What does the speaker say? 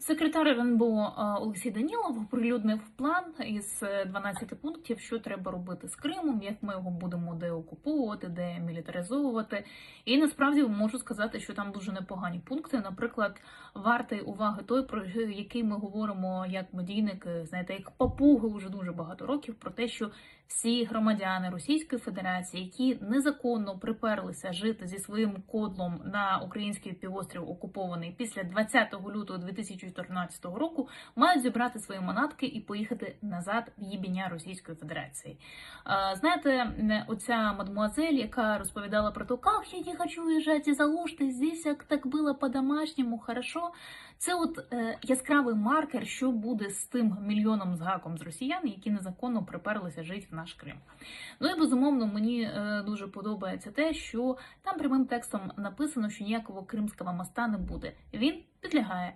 Секретар РНБО е, Олексій Данілов оприлюднив план із е, 12 пунктів, що треба робити з Кримом, як ми його будемо деокуповувати, демілітаризовувати. І насправді можу сказати, що там дуже непогані пункти. Наприклад, вартий уваги той, про який ми говоримо як медійники, знаєте, як папуги уже дуже багато років, про те, що всі громадяни Російської Федерації, які незаконно приперлися жити зі своїм кодлом на український півострів окупований після 20 лютого 2014 року, мають зібрати свої манатки і поїхати назад в їбіння Російської Федерації. Знаєте, оця мадмуазель, яка розповідала про те, як я не хочу виїжджати за Алушти, здесь як так було по-домашньому, хорошо. Це от е, яскравий маркер, що буде з тим мільйоном з гаком з росіян, які незаконно приперлися жити в наш Крим. Ну і безумовно, мені е, дуже подобається те, що там прямим текстом написано, що ніякого кримського моста не буде. Він підлягає